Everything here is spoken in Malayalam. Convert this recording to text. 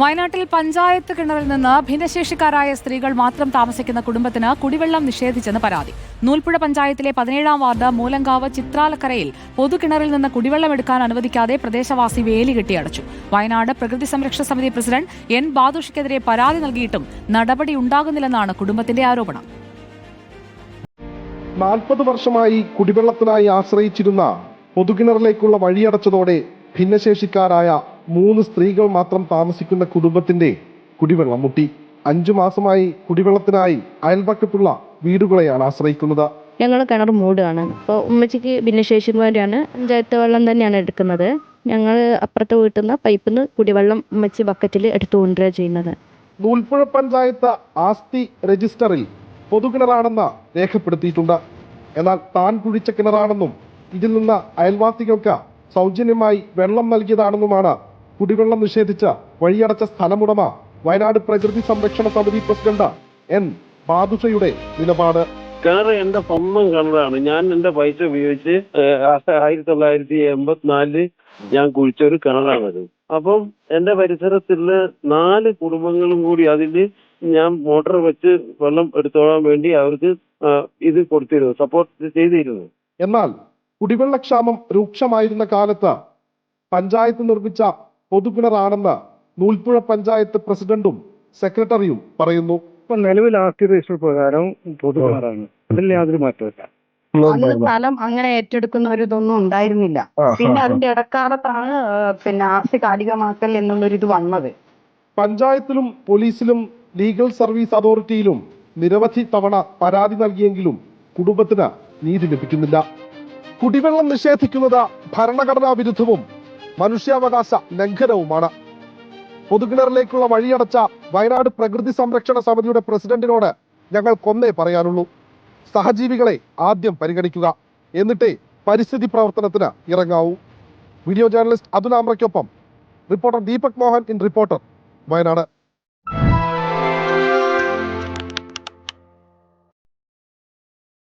വയനാട്ടിൽ പഞ്ചായത്ത് കിണറിൽ നിന്ന് ഭിന്നശേഷിക്കാരായ സ്ത്രീകൾ മാത്രം താമസിക്കുന്ന കുടുംബത്തിന് കുടിവെള്ളം നിഷേധിച്ചെന്ന് പരാതി. നൂൽപ്പുഴ പഞ്ചായത്തിലെ പതിനേഴാം വാർഡ് മൂലങ്കാവ് ചിത്രാലക്കരയിൽ പൊതുകിണറിൽ നിന്ന് കുടിവെള്ളം എടുക്കാൻ അനുവദിക്കാതെ പ്രദേശവാസി വേലി കെട്ടിയടച്ചു വയനാട് പ്രകൃതി സംരക്ഷണ സമിതി പ്രസിഡന്റ് എൻ ബാദുഷിക്കെതിരെ പരാതി നൽകിയിട്ടും നടപടി ഉണ്ടാകുന്നില്ലെന്നാണ് കുടുംബത്തിന്റെ ആരോപണം. നാൽപ്പത് വർഷമായി കുടിവെള്ളത്തിനായി ആശ്രയിച്ചിരുന്ന പൊതുകിണറിലേക്കുള്ള വഴിയടച്ചതോടെ ഭിന്നശേഷിക്കാരായ മൂന്ന് സ്ത്രീകൾ മാത്രം താമസിക്കുന്ന കുടുംബത്തിന്റെ കുടിവെള്ളം മുട്ടി. അഞ്ചു മാസമായി കുടിവെള്ളത്തിനായി അയൽപക്കത്തുള്ള വീടുകളെയാണ് ആശ്രയിക്കുന്നത്. ഞങ്ങൾ കിണർ മൂടുകയാണ്. അപ്പോൾ ഉമ്മച്ചിക്ക് ഭിന്നശേഷിമാരാണ് പഞ്ചായത്ത് വെള്ളം തന്നെയാണ് എടുക്കുന്നത്. ഞങ്ങൾ അപ്പുറത്തെ വീട്ടിൽ നിന്ന് പൈപ്പിൽ നിന്ന് കുടിവെള്ളം ഉമ്മച്ചി ബക്കറ്റിൽ എടുത്തു കൊണ്ടുവരിക ചെയ്യുന്നത്. നൂൽപ്പുഴ പഞ്ചായത്ത് ആസ്തി രജിസ്റ്ററിൽ പൊതുകിണറാണെന്ന് രേഖപ്പെടുത്തിയിട്ടുണ്ട്. എന്നാൽ താൻ കുഴിച്ച കിണറാണെന്നും ഇതിൽ നിന്ന് അയൽവാസികൾക്ക് സൗജന്യമായി വെള്ളം നൽകിയതാണെന്നുമാണ് കുടിവെള്ളം നിഷേധിച്ച വഴിയടച്ച സ്ഥലമുടമ വയനാട് പ്രകൃതി സംരക്ഷണ സമിതി പ്രസിഡന്റ് എൻ. ബാദുഷയുടെ നിലപാട്. കിണർ എന്റെ സ്വന്തം കിണറാണ് ഞാൻ എന്റെ പൈസ ഉപയോഗിച്ച് ആയിരത്തി തൊള്ളായിരത്തി എൺപത്തിനാലിൽ ഞാൻ കുഴിച്ച ഒരു കിണറാണത് അപ്പം എന്റെ പരിസരത്തുള്ള നാല് കുടുംബങ്ങളും കൂടി അതിന് ഞാൻ മോട്ടോർ വെച്ച് വെള്ളം എടുത്തോളാൻ വേണ്ടി അവർക്ക് ഇത് കൊടുത്തിരുന്നു സപ്പോർട്ട് ചെയ്തിരുന്നു. എന്നാൽ കുടിവെള്ളക്ഷാമം രൂക്ഷമായിരുന്ന കാലത്ത് പഞ്ചായത്ത് നിർമ്മിച്ച പൊതുകിണറാണെന്ന് നൂൽപ്പുഴ പഞ്ചായത്ത് പ്രസിഡന്റും സെക്രട്ടറിയും പറയുന്നു. ഇപ്പൊ നിലവിൽ ആസ്തി രജിസ്റ്റർ പ്രകാരം പൊതുക്കാരാണ് അതിൽ യാതൊരു മാറ്റമില്ല അന്ന് സ്ഥലം അങ്ങനെ ഏറ്റെടുക്കുന്ന ഒരു ഇതൊന്നും ഉണ്ടായിരുന്നില്ല. പിന്നെ അതിന്റെ ഇടക്കാലത്താണ് പിന്നെ ആസ്തി കാലികമാക്കൽ എന്നുള്ളൊരു ഇത് വന്നത്. പഞ്ചായത്തിലും പോലീസിലും ലീഗൽ സർവീസ് അതോറിറ്റിയിലും നിരവധി തവണ പരാതി നൽകിയെങ്കിലും കുടുംബത്തിന് നീതി ലഭിക്കുന്നില്ല. കുടിവെള്ളം നിഷേധിക്കുന്നത് ഭരണഘടനാ വിരുദ്ധവും മനുഷ്യാവകാശ ലംഘനവുമാണ്. പൊതുകിണറിലേക്കുള്ള വഴിയടച്ച വയനാട് പ്രകൃതി സംരക്ഷണ സമിതിയുടെ പ്രസിഡന്റിനോട് ഞങ്ങൾ കൊന്നേ പറയാനുള്ളൂ. സഹജീവികളെ ആദ്യം പരിഗണിക്കുക. എന്നിട്ടേ പരിസ്ഥിതി പ്രവർത്തനത്തിന് ഇറങ്ങാവൂ. Video journalist അതുലാമ്രയ്ക്കൊപ്പം reporter Deepak Mohan in reporter Wayanad.